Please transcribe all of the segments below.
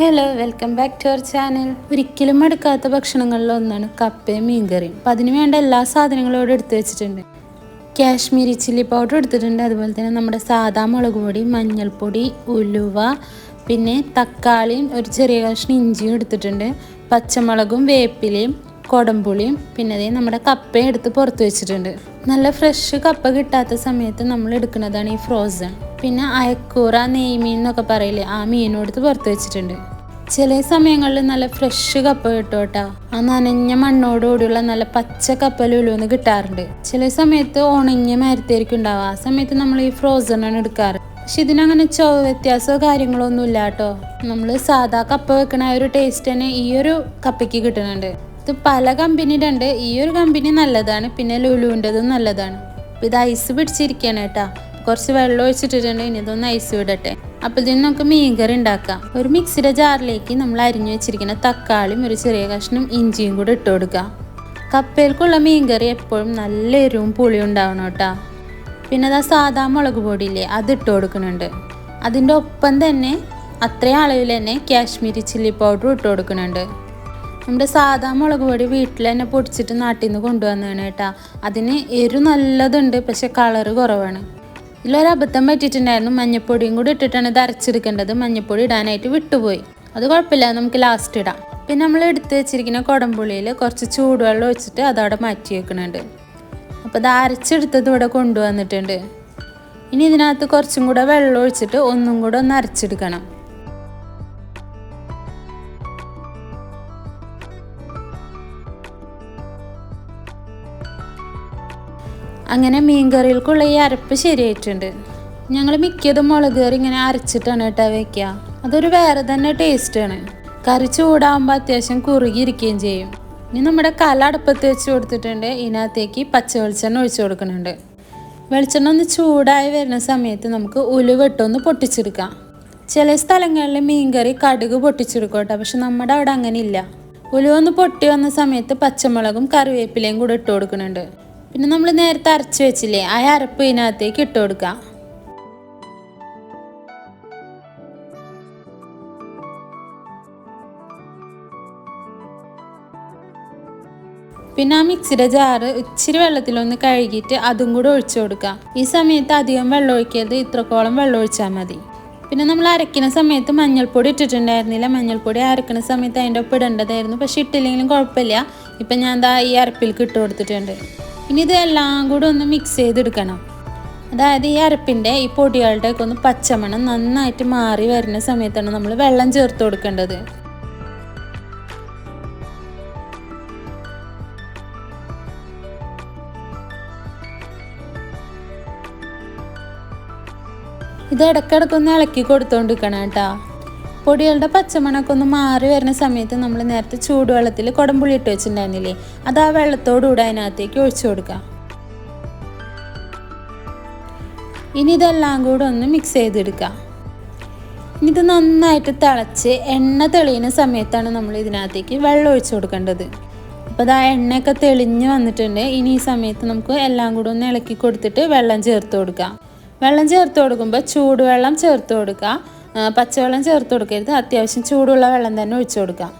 Hello welcome back to our channel ഒരിക്കലും മടുക്കാത്ത ഭക്ഷണങ്ങളിൽ ഒന്നാണ് കപ്പയും മീൻകറിയും. അപ്പം അതിന് വേണ്ട എല്ലാ സാധനങ്ങളും ഇവിടെ എടുത്തു വെച്ചിട്ടുണ്ട്. കാശ്മീരി ചില്ലി പൗഡർ എടുത്തിട്ടുണ്ട്. അതുപോലെ തന്നെ നമ്മുടെ സാദാ മുളക് പൊടി മഞ്ഞൾപ്പൊടി ഉലുവ പിന്നെ തക്കാളിയും ഒരു ചെറിയ കഷ്ണം ഇഞ്ചിയും എടുത്തിട്ടുണ്ട്. പച്ചമുളകും വേപ്പിലയും കൊടമ്പുളിയും പിന്നെ അതേ നമ്മുടെ കപ്പയും എടുത്ത് പുറത്ത് വെച്ചിട്ടുണ്ട്. നല്ല ഫ്രഷ് കപ്പ കിട്ടാത്ത സമയത്ത് നമ്മൾ എടുക്കുന്നതാണ് ഈ ഫ്രോസൺ പിന്നെ അയക്കൂറ നെയ്മീൻ എന്നൊക്കെ പറയില്ലേ ആ മീനും എടുത്ത് പുറത്ത് വെച്ചിട്ടുണ്ട്. ചില സമയങ്ങളിൽ നല്ല ഫ്രഷ് കപ്പ കിട്ടും കേട്ടോ ആ നനഞ്ഞ മണ്ണോടുകൂടിയുള്ള നല്ല പച്ച കപ്പ ലുലുന്ന് കിട്ടാറുണ്ട്. ചില സമയത്ത് ഉണങ്ങിയ മരത്തായിരിക്കും ഉണ്ടാവുക. ആ സമയത്ത് നമ്മൾ ഈ ഫ്രോസൺ ആണ് എടുക്കാറ്. പക്ഷെ ഇതിനങ്ങനെ ചൊവ്വ വ്യത്യാസമോ കാര്യങ്ങളോ ഒന്നും ഇല്ല കേട്ടോ. നമ്മൾ സാധാ കപ്പ വെക്കണ ഒരു ടേസ്റ്റ് തന്നെ ഈ ഒരു കപ്പയ്ക്ക് കിട്ടുന്നുണ്ട്. ഇത് പല കമ്പനിയുടെ ഉണ്ട്. ഈ ഒരു കമ്പനി നല്ലതാണ്. പിന്നെ ലുലുവിന്റെതും നല്ലതാണ്. ഇത് ഐസ് പിടിച്ചിരിക്കുകയാണ് കേട്ടാ. കുറച്ച് വെള്ളം ഒഴിച്ചിട്ടിട്ടുണ്ട്. ഇനി ഇതൊന്ന് ഐസ് വിടട്ടെ. അപ്പോൾ ഇതിന് നമുക്ക് മീൻകറി ഉണ്ടാക്കാം. ഒരു മിക്സിയുടെ ജാറിലേക്ക് നമ്മൾ അരിഞ്ഞു വെച്ചിരിക്കുന്ന തക്കാളിയും ഒരു ചെറിയ കഷ്ണം ഇഞ്ചിയും കൂടെ ഇട്ട് കൊടുക്കുക കപ്പയിൽക്കുള്ള മീൻകറി എപ്പോഴും നല്ല എരിവും പുളിയും ഉണ്ടാവണം കേട്ടോ. പിന്നെ അതാ സാധാ മുളക് പൊടിയില്ലേ അത് ഇട്ട് കൊടുക്കുന്നുണ്ട്. അതിന്റെ ഒപ്പം തന്നെ അത്രയും അളവിൽ തന്നെ കാശ്മീരി ചില്ലി പൗഡർ ഇട്ട് കൊടുക്കുന്നുണ്ട്. നമ്മുടെ സാധാ മുളക് പൊടി വീട്ടിൽ തന്നെ പൊടിച്ചിട്ട് നാട്ടിൽ നിന്ന് കൊണ്ടുവന്നതാണ് കേട്ടോ. അതിന് എരു നല്ലതുണ്ട് പക്ഷെ കളറ് കുറവാണ്. ഇതിലൊരു അബദ്ധം പറ്റിയിട്ടുണ്ടായിരുന്നു. മഞ്ഞപ്പൊടിയും കൂടി ഇട്ടിട്ടാണ് ഇത് അരച്ചെടുക്കേണ്ടത്. മഞ്ഞപ്പൊടി ഇടാനായിട്ട് വിട്ടുപോയി. അത് കുഴപ്പമില്ല നമുക്ക് ലാസ്റ്റ് ഇടാം. പിന്നെ നമ്മൾ എടുത്ത് വെച്ചിരിക്കുന്ന കുടംപുളിയിൽ കുറച്ച് ചൂടുവെള്ളം ഒഴിച്ചിട്ട് അതവിടെ മാറ്റി വെക്കുന്നുണ്ട്. അപ്പോൾ ഇത് അരച്ചെടുത്തത് ഇവിടെ കൊണ്ടുവന്നിട്ടുണ്ട്. ഇനി ഇതിനകത്ത് കുറച്ചും കൂടെ വെള്ളം ഒഴിച്ചിട്ട് ഒന്നും കൂടെ ഒന്ന് അരച്ചെടുക്കണം. അങ്ങനെ മീൻ മീൻകറികൾക്കുള്ള ഈ അരപ്പ് ശരിയായിട്ടുണ്ട്. ഞങ്ങൾ മിക്കതും മുളക് കറി ഇങ്ങനെ അരച്ചിട്ടാണ് കേട്ടോ വെക്കുക അതൊരു വേറെ തന്നെ ടേസ്റ്റാണ് കറി ചൂടാകുമ്പോൾ അത്യാവശ്യം കുറുകിയിരിക്കുകയും ചെയ്യും. ഇനി നമ്മുടെ കല അടുപ്പത്ത് വെച്ച് കൊടുത്തിട്ടുണ്ട്. ഇതിനകത്തേക്ക് പച്ച വെളിച്ചെണ്ണ ഒഴിച്ചു കൊടുക്കുന്നുണ്ട്. വെളിച്ചെണ്ണ ഒന്ന് ചൂടായി വരുന്ന സമയത്ത് നമുക്ക് ഉലുവെട്ടൊന്ന് പൊട്ടിച്ചെടുക്കാം. ചില സ്ഥലങ്ങളിൽ മീൻകറി കടുക് പൊട്ടിച്ചെടുക്കും കേട്ടോ പക്ഷെ നമ്മുടെ അവിടെ അങ്ങനെ ഇല്ല. ഉലുവ ഒന്ന് പൊട്ടി വന്ന സമയത്ത് പച്ചമുളകും കറിവേപ്പിലയും കൂടെ ഇട്ട് കൊടുക്കുന്നുണ്ട്. പിന്നെ നമ്മൾ നേരത്തെ അരച്ച് വെച്ചില്ലേ ആ അരപ്പ് ഇതിനകത്തേക്ക് ഇട്ട് കൊടുക്കാം. പിന്നെ ആ മിക്സിയുടെ ജാറ് ഇച്ചിരി വെള്ളത്തിലൊന്ന് കഴുകിയിട്ട് അതും കൂടെ ഒഴിച്ചു കൊടുക്കാം. ഈ സമയത്ത് അധികം വെള്ളം ഒഴിക്കരുത് ഇത്രക്കോളം വെള്ളം ഒഴിച്ചാൽ മതി. പിന്നെ നമ്മൾ അരയ്ക്കുന്ന സമയത്ത് മഞ്ഞൾപ്പൊടി ഇട്ടിട്ടുണ്ടായിരുന്നില്ല. മഞ്ഞൾപ്പൊടി അരക്കുന്ന സമയത്ത് അതിന്റെ ഒപ്പം ഇടേണ്ടതായിരുന്നു. പക്ഷെ ഇട്ടില്ലെങ്കിലും കുഴപ്പമില്ല. ഇപ്പം ഞാൻ എന്താ ഈ അരപ്പിൽ ഇട്ട് കൊടുത്തിട്ടുണ്ട്. ഇനി ഇതെല്ലാം കൂടെ ഒന്ന് മിക്സ് ചെയ്തെടുക്കണം. അതായത് ഈ അരപ്പിന്റെ ഈ പൊടികളുടെയൊക്കെ ഒന്ന് പച്ചമണം നന്നായിട്ട് മാറി വരുന്ന സമയത്താണ് നമ്മൾ വെള്ളം ചേർത്ത് കൊടുക്കേണ്ടത്. ഇത് ഇടയ്ക്കിടയ്ക്കൊന്ന് ഇളക്കി കൊടുത്തോണ്ടിരിക്കണം കേട്ടോ. പൊടികളുടെ പച്ചമണമൊക്കെ ഒന്ന് മാറി വരുന്ന സമയത്ത് നമ്മൾ നേരത്തെ ചൂടുവെള്ളത്തിൽ കുടംപുളി ഇട്ട് വെച്ചിട്ടുണ്ടായിരുന്നില്ലേ? അത് ആ വെള്ളത്തോടുകൂടെ അതിനകത്തേക്ക് ഒഴിച്ചു കൊടുക്കുക. ഇനി ഇതെല്ലാം കൂടെ ഒന്ന് മിക്സ് ചെയ്തെടുക്കാം ഇനി ഇത് നന്നായിട്ട് തിളച്ച് എണ്ണ തെളിയുന്ന സമയത്താണ് നമ്മൾ ഇതിനകത്തേക്ക് വെള്ളം ഒഴിച്ചു കൊടുക്കേണ്ടത്. അപ്പോൾ ആ എണ്ണയൊക്കെ തെളിഞ്ഞ് വന്നിട്ടുണ്ട്. ഇനി ഈ സമയത്ത് നമുക്ക് എല്ലാം കൂടെ ഒന്ന് ഇളക്കി കൊടുത്തിട്ട് വെള്ളം ചേർത്ത് കൊടുക്കുക. വെള്ളം ചേർത്ത് കൊടുക്കുമ്പോൾ ചൂടുവെള്ളം ചേർത്ത് കൊടുക്കുക. പച്ചവെള്ളം ചേർത്ത് കൊടുക്കരുത്. അത്യാവശ്യം ചൂടുള്ള വെള്ളം തന്നെ ഒഴിച്ചു കൊടുക്കാം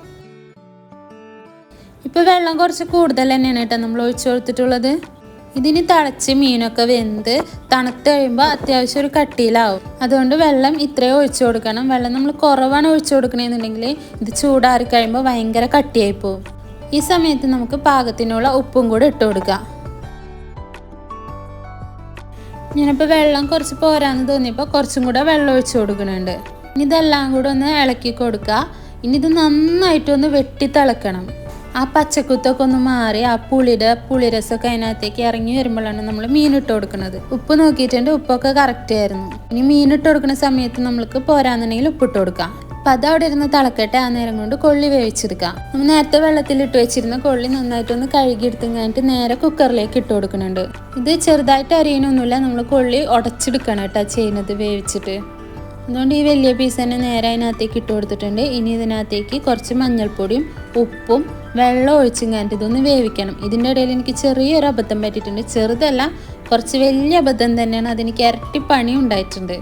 ഇപ്പോൾ വെള്ളം കുറച്ച് കൂടുതൽ തന്നെയാണ് കേട്ടോ നമ്മൾ ഒഴിച്ചു കൊടുത്തിട്ടുള്ളത്. ഇതിന് തിളച്ച് മീനൊക്കെ വെന്ത് തണുത്ത് കഴിയുമ്പോൾ അത്യാവശ്യം ഒരു കട്ടിയിലാവും. അതുകൊണ്ട് വെള്ളം ഇത്രയും ഒഴിച്ചു കൊടുക്കണം. വെള്ളം നമ്മൾ കുറവാണ് ഒഴിച്ചു കൊടുക്കണമെന്നുണ്ടെങ്കിൽ ഇത് ചൂടാറി കഴിയുമ്പോൾ ഭയങ്കര കട്ടിയായി പോകും ഈ സമയത്ത് നമുക്ക് പാകത്തിനുള്ള ഉപ്പും കൂടെ ഇട്ട് കൊടുക്കാം. ഞാനിപ്പോൾ വെള്ളം കുറച്ച് പോരാന്ന് തോന്നിയപ്പോൾ കുറച്ചും കൂടെ വെള്ളം ഒഴിച്ചു കൊടുക്കുന്നുണ്ട്. ഇനി ഇതെല്ലാം കൂടെ ഒന്ന് ഇളക്കി കൊടുക്കുക ഇനി ഇത് നന്നായിട്ടൊന്ന് വെട്ടി തിളക്കണം. ആ പച്ചക്കുത്തൊക്കെ ഒന്ന് മാറി ആ പുളിയുടെ പുളിരസമൊക്കെ അതിനകത്തേക്ക് ഇറങ്ങി വരുമ്പോഴാണ് നമ്മൾ മീനിട്ട് കൊടുക്കുന്നത്. ഉപ്പ് നോക്കിയിട്ടുണ്ട് ഉപ്പൊക്കെ കറക്റ്റ് ആയിരുന്നു. ഇനി മീനിട്ട് കൊടുക്കുന്ന സമയത്ത് നമ്മൾക്ക് പോരാന്നുണ്ടെങ്കിൽ ഉപ്പിട്ട് കൊടുക്കാം. അപ്പം അത് അവിടെ ഇരുന്ന് തിളക്കട്ടെ ആ നേരം കൊണ്ട് കൊള്ളി വേവിച്ചെടുക്കാം. നമ്മൾ നേരത്തെ വെള്ളത്തിൽ ഇട്ട് വെച്ചിരുന്ന കൊള്ളി നന്നായിട്ടൊന്ന് കഴുകിയെടുത്ത് കഴിഞ്ഞിട്ട് നേരെ കുക്കറിലേക്ക് ഇട്ട് കൊടുക്കുന്നുണ്ട്. ഇത് ചെറുതായിട്ട് അരിയണമൊന്നുമില്ല നമ്മൾ കൊള്ളി ഉടച്ചെടുക്കണം കേട്ടോ ചെയ്യുന്നത് വേവിച്ചിട്ട്. അതുകൊണ്ട് ഈ വലിയ പീസ് തന്നെ നേരെ അതിനകത്തേക്ക് ഇട്ട് കൊടുത്തിട്ടുണ്ട്. ഇനി ഇതിനകത്തേക്ക് കുറച്ച് മഞ്ഞൾപ്പൊടിയും ഉപ്പും വെള്ളം ഒഴിച്ചും കഴിഞ്ഞിട്ട് ഇതൊന്ന് വേവിക്കണം. ഇതിന്റെ ഇടയിൽ എനിക്ക് ചെറിയൊരു അബദ്ധം പറ്റിയിട്ടുണ്ട്. ചെറുതല്ല കുറച്ച് വലിയ അബദ്ധം തന്നെയാണ്. അതെനിക്ക് ഇരട്ടി പണി ഉണ്ടായിട്ടുണ്ട്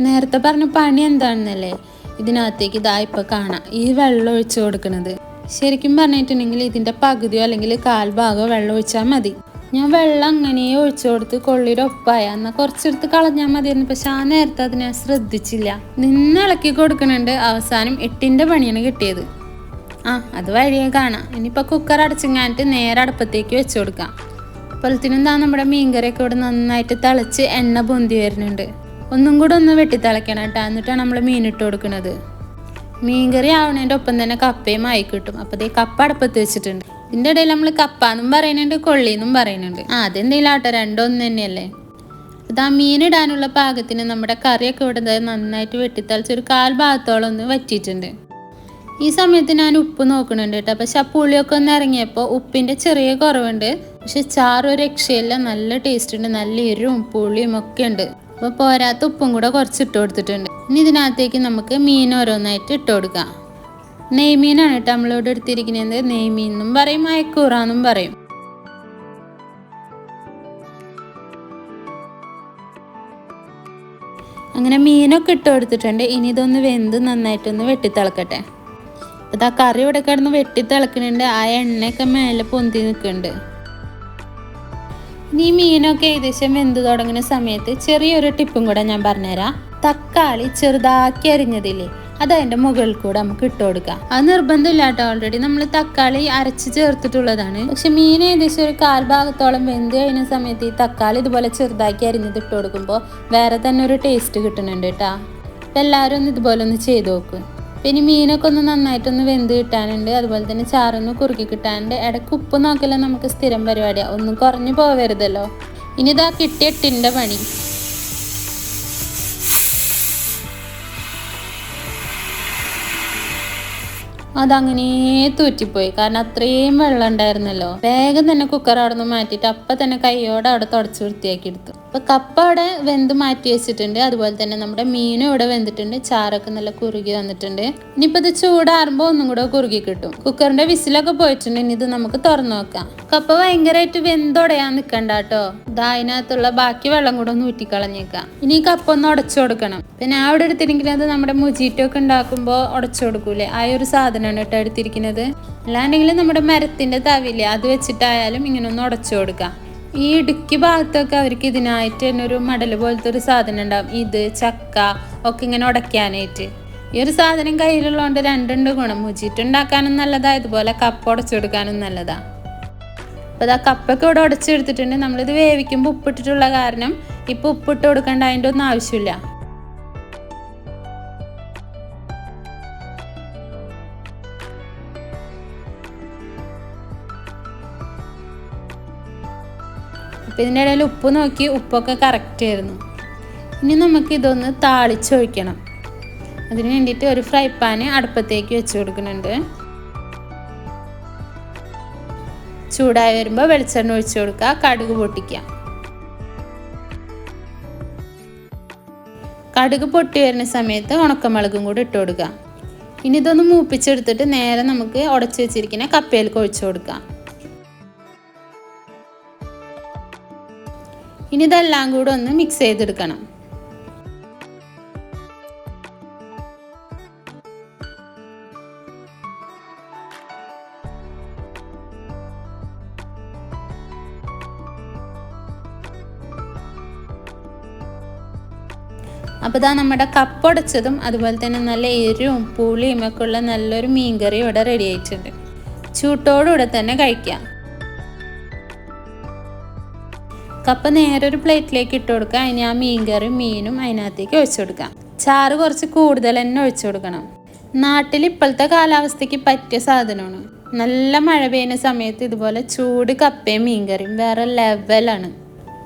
നേരത്തെ പറഞ്ഞ പണി എന്താണെന്നല്ലേ? ഇതിനകത്തേക്ക് ഇതാ ഇപ്പൊ കാണാം. ഈ വെള്ളം ഒഴിച്ചു കൊടുക്കുന്നത് ശരിക്കും പറഞ്ഞിട്ടുണ്ടെങ്കിൽ ഇതിന്റെ പകുതിയോ അല്ലെങ്കിൽ കാൽ ഭാഗമോ വെള്ളം ഒഴിച്ചാൽ മതി. ഞാൻ വെള്ളം അങ്ങനെ ഒഴിച്ചു കൊടുത്ത് കൊള്ളിയുടെ ഒപ്പായ. എന്നാൽ കുറച്ചെടുത്ത് കളഞ്ഞാൽ മതിയായിരുന്നു. പക്ഷെ ആ നേരത്തെ അത് ഞാൻ ശ്രദ്ധിച്ചില്ല. നിന്ന് ഇളക്കി കൊടുക്കുന്നുണ്ട് അവസാനം എട്ടിന്റെ പണിയാണ് കിട്ടിയത്. ആ അത് വഴിയെ കാണാം. ഇനിയിപ്പോൾ കുക്കർ അടച്ചിങ്ങാനിട്ട് നേരെ അടുപ്പത്തേക്ക് വെച്ച് കൊടുക്കാം. അപ്പോഴത്തേനും എന്താ നമ്മുടെ മീൻകറിയൊക്കെ ഇവിടെ നന്നായിട്ട് തിളച്ച് എണ്ണ പൊന്തി വരുന്നുണ്ട്. ഒന്നും കൂടെ ഒന്ന് വെട്ടി തിളയ്ക്കണം കേട്ടോ. എന്നിട്ടാണ് നമ്മൾ മീനിട്ട് കൊടുക്കുന്നത്. മീൻകറി ആവണേന്റെ ഒപ്പം തന്നെ കപ്പയും ആയി കിട്ടും. അപ്പോൾ ദേ കപ്പ അടുപ്പത്ത് വെച്ചിട്ടുണ്ട്. ഇതിന്റെ ഇടയിൽ നമ്മൾ കപ്പാന്നും പറയുന്നുണ്ട് കൊള്ളിന്നും പറയുന്നുണ്ട്. ആ അതെന്തെങ്കിലും ആട്ടെ രണ്ടും ഒന്ന് തന്നെയല്ലേ? അത് ആ മീനിടാനുള്ള പാകത്തിന് നമ്മുടെ കറിയൊക്കെ ഇവിടെ നന്നായിട്ട് വെട്ടിത്തളിച്ച് ഒരു കാൽ ഭാഗത്തോളം ഒന്ന് വറ്റിയിട്ടുണ്ട്. ഈ സമയത്ത് ഞാൻ ഉപ്പ് നോക്കുന്നുണ്ട് കേട്ടോ. പക്ഷെ ആ പുളിയൊക്കെ ഒന്ന് ഇറങ്ങിയപ്പോൾ ഉപ്പിന്റെ ചെറിയ കുറവുണ്ട്. പക്ഷെ ചാറ് ഒരു രക്ഷയില്ല. നല്ല ടേസ്റ്റ് ഉണ്ട്. നല്ല എരിവും പുളിയും ഒക്കെ ഉണ്ട്. അപ്പോൾ പോരാത്ത ഉപ്പും കൂടെ കുറച്ച് ഇട്ട് കൊടുത്തിട്ടുണ്ട്. ഇനി ഇതിനകത്തേക്ക് നമുക്ക് മീൻ ഓരോന്നായിട്ട് ഇട്ട് കൊടുക്കാം. നെയ്മീനാണ് കേട്ടോ നമ്മളിവിടെ എടുത്തിരിക്കുന്നത്. നെയ്മീൻ എന്നും പറയും അയക്കൂറാന്നും പറയും. അങ്ങനെ മീനൊക്കെ ഇട്ട് കൊടുത്തിട്ടുണ്ട്. ഇനി ഇതൊന്ന് വെന്ത് നന്നായിട്ടൊന്ന് വെട്ടിത്തിളക്കട്ടെ. അത് ആ കറി ഇവിടെ കിടന്ന് വെട്ടി തിളക്കുന്നുണ്ട് ആ എണ്ണയൊക്കെ മേലെ പൊന്തി നിൽക്കുന്നുണ്ട്. ഈ മീനൊക്കെ ഏകദേശം വെന്ത് തുടങ്ങുന്ന സമയത്ത് ചെറിയൊരു ടിപ്പും കൂടെ ഞാൻ പറഞ്ഞുതരാം. തക്കാളി ചെറുതാക്കി അരിഞ്ഞതില്ലേ അത് അതിന്റെ മുകളിൽ കൂടെ നമുക്ക് ഇട്ട് കൊടുക്കാം. അത് നിർബന്ധമില്ല കേട്ടോ. ഓൾറെഡി നമ്മൾ തക്കാളി അരച്ച് ചേർത്തിട്ടുള്ളതാണ്. പക്ഷെ മീൻ ഏകദേശം ഒരു കാൽ ഭാഗത്തോളം വെന്ത് കഴിഞ്ഞ സമയത്ത് ഈ തക്കാളി ഇതുപോലെ ചെറുതാക്കി അരിഞ്ഞത് ഇട്ട് കൊടുക്കുമ്പോൾ വേറെ തന്നെ ഒരു ടേസ്റ്റ് കിട്ടുന്നുണ്ട് കേട്ടോ. എല്ലാവരും ഒന്ന് ഇതുപോലെ ഒന്ന് ചെയ്ത് നോക്ക്. പിന്നെ മീനൊക്കെ ഒന്ന് നന്നായിട്ടൊന്ന് വെന്ത് കിട്ടാനുണ്ട്. അതുപോലെ തന്നെ ചാറൊന്ന് കുറുക്കി കിട്ടാനുണ്ട്. ഇടയ്ക്ക് ഉപ്പ് നോക്കൽ നമുക്ക് സ്ഥിരം പരിപാടിയാണ് ഒന്നും കുറഞ്ഞു പോവരുതല്ലോ. ഇനി ഇതാ കിട്ടിയ എട്ടിന്റെ പണി. അതങ്ങനെ തൂറ്റിപ്പോയി. കാരണം അത്രയും വെള്ളം ഉണ്ടായിരുന്നല്ലോ. വേഗം തന്നെ കുക്കർ അവിടെ നിന്ന് മാറ്റിയിട്ട് അപ്പൊ തന്നെ കൈയോടെ അവിടെ തുടച്ച് വൃത്തിയാക്കി എടുത്തു. അപ്പൊ കപ്പ അവിടെ വെന്ത് മാറ്റി വെച്ചിട്ടുണ്ട്. അതുപോലെ തന്നെ നമ്മുടെ മീനും ഇവിടെ വെന്തിട്ടുണ്ട്. ചാറൊക്കെ നല്ല കുറുകി വന്നിട്ടുണ്ട്. ഇനിയിപ്പോ ഇത് ചൂടാറുമ്പോൾ ഒന്നും കൂടെ കുറുകി കിട്ടും. കുക്കറിന്റെ വിസിലൊക്കെ പോയിട്ടുണ്ട്. ഇനി ഇത് നമുക്ക് തുറന്നു നോക്കാം. കപ്പ ഭയങ്കരമായിട്ട് വെന്തൊടയാൻ നിൽക്കണ്ട കേട്ടോ ഇതാ അതിനകത്തുള്ള ബാക്കി വെള്ളം കൂടെ ഒന്ന് ഊറ്റിക്കളഞ്ഞേക്കാം. ഇനി ഈ കപ്പ ഒന്ന് ഉടച്ചു കൊടുക്കണം. പിന്നെ അവിടെ അത് നമ്മുടെ മുജീറ്റൊക്കെ ഉണ്ടാക്കുമ്പോൾ ഉടച്ചു കൊടുക്കൂലേ? ആ ഒരു സാധനമാണ് കേട്ടോ എടുത്തിരിക്കുന്നത്. അല്ലാണ്ടെങ്കിൽ നമ്മുടെ മരത്തിന്റെ തവിൽ അത് വെച്ചിട്ടായാലും ഇങ്ങനെ ഒന്ന് ഉടച്ചു കൊടുക്കാം. ഈ ഇടുക്കി ഭാഗത്തൊക്കെ അവർക്ക് ഇതിനായിട്ട് തന്നെ ഒരു മടൽ പോലത്തെ ഒരു സാധനം ഉണ്ടാവും. ഇത് ചക്ക ഒക്കെ ഇങ്ങനെ ഉടയ്ക്കാനായിട്ട്. ഈ ഒരു സാധനം കയ്യിലുള്ളതുകൊണ്ട് രണ്ടുണ്ട് ഗുണം. മുജിറ്റ് നല്ലതാണ് നല്ലതാ ഇതുപോലെ കപ്പ ഉടച്ചു കൊടുക്കാനും നല്ലതാ. അപ്പോൾ ആ കപ്പൊക്കെ ഇവിടെ ഉടച്ചെടുത്തിട്ടുണ്ട് നമ്മളിത് വേവിക്കുമ്പോൾ ഉപ്പിട്ടിട്ടുള്ള കാരണം ഇപ്പോൾ ഉപ്പിട്ട് കൊടുക്കേണ്ട അതിന്റെ ഒന്നും ആവശ്യമില്ല. അപ്പം ഇതിന്റെ ഇടയിൽ ഉപ്പ് നോക്കി ഉപ്പൊക്കെ കറക്റ്റ് ആയിരുന്നു. ഇനി നമുക്ക് ഇതൊന്ന് താളിച്ചൊഴിക്കണം. അതിന് വേണ്ടിയിട്ട് ഒരു ഫ്രൈ പാന് അടുപ്പത്തേക്ക് വെച്ച് കൊടുക്കുന്നുണ്ട്. ചൂടായി വരുമ്പോൾ വെളിച്ചെണ്ണ ഒഴിച്ച് കൊടുക്കുക. കടുക് പൊട്ടിക്കുക. കടുക് പൊട്ടി വരുന്ന സമയത്ത് ഉണക്കമുളകും കൂടി ഇട്ട് കൊടുക്കുക. ഇനി ഇതൊന്ന് മൂപ്പിച്ചെടുത്തിട്ട് നേരെ നമുക്ക് ഉടച്ചു വെച്ചിരിക്കുന്ന കപ്പയിലേക്ക് ഒഴിച്ചു കൊടുക്കാം ഇനി ഇതെല്ലാം കൂടെ ഒന്ന് മിക്സ് ചെയ്തെടുക്കണം. അപ്പോൾ ഇതാ നമ്മുടെ കപ്പുടച്ചതും അതുപോലെ തന്നെ നല്ല എരിവും പുളിയും ഒക്കെ ഉള്ള നല്ലൊരു മീൻകറി ഇവിടെ റെഡി ആയിട്ടുണ്ട്. ചൂട്ടോടുകൂടെ തന്നെ കഴിക്കാം. കപ്പ നേരെ ഒരു പ്ലേറ്റിലേക്ക് ഇട്ട് കൊടുക്കുക അതിന് ആ മീൻ കറിയും മീനും അതിനകത്തേക്ക് ഒഴിച്ചു കൊടുക്കാം. ചാറ് കുറച്ച് കൂടുതൽ തന്നെ ഒഴിച്ചു കൊടുക്കണം. നാട്ടിൽ ഇപ്പോഴത്തെ കാലാവസ്ഥയ്ക്ക് പറ്റിയ സാധനമാണ്. നല്ല മഴ പെയ്യുന്ന സമയത്ത് ഇതുപോലെ ചൂട് കപ്പയും മീൻകറിയും വേറെ ലെവലാണ്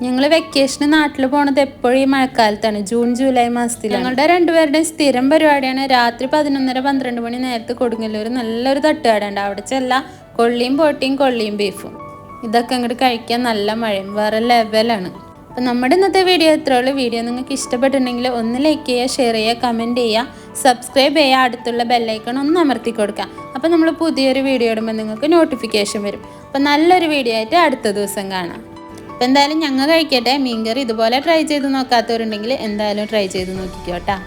ഞങ്ങൾ വെക്കേഷന് നാട്ടിൽ പോണത് എപ്പോഴും ഈ മഴക്കാലത്താണ്. ജൂൺ ജൂലൈ മാസത്തിൽ ഞങ്ങളുടെ രണ്ടുപേരുടെയും സ്ഥിരം പരിപാടിയാണ് രാത്രി പതിനൊന്നര പന്ത്രണ്ട് മണി നേരത്തെ കൊടുങ്ങല്ലൂർ നല്ലൊരു തട്ടുകടയുണ്ട് അവിടെ ചെല്ലാം കൊള്ളിയും പൊട്ടിയും കൊള്ളിയും ബീഫും ഇതൊക്കെ അങ്ങോട്ട് കഴിക്കാൻ നല്ല മഴയും. വേറെ ലെവലാണ് അപ്പം നമ്മുടെ ഇന്നത്തെ വീഡിയോ ഇത്രേ ഉള്ളൂ. വീഡിയോ നിങ്ങൾക്ക് ഇഷ്ടപ്പെട്ടിട്ടുണ്ടെങ്കിൽ ഒന്ന് ലൈക്ക് ചെയ്യുക ഷെയർ ചെയ്യുക കമന്റ് ചെയ്യുക സബ്സ്ക്രൈബ് ചെയ്യുക അടുത്തുള്ള ബെല്ലൈക്കൺ ഒന്ന് അമർത്തി കൊടുക്കുക. അപ്പോൾ നമ്മൾ പുതിയൊരു വീഡിയോ ഇടുമ്പോൾ നിങ്ങൾക്ക് നോട്ടിഫിക്കേഷൻ വരും. അപ്പോൾ നല്ലൊരു വീഡിയോ ആയിട്ട് അടുത്ത ദിവസം കാണാം. അപ്പം എന്തായാലും ഞങ്ങൾ കഴിക്കട്ടെ. മീൻകറി ഇതുപോലെ ട്രൈ ചെയ്ത് നോക്കാത്തവരുണ്ടെങ്കിൽ എന്തായാലും ട്രൈ ചെയ്ത് നോക്കിക്കോട്ടാ.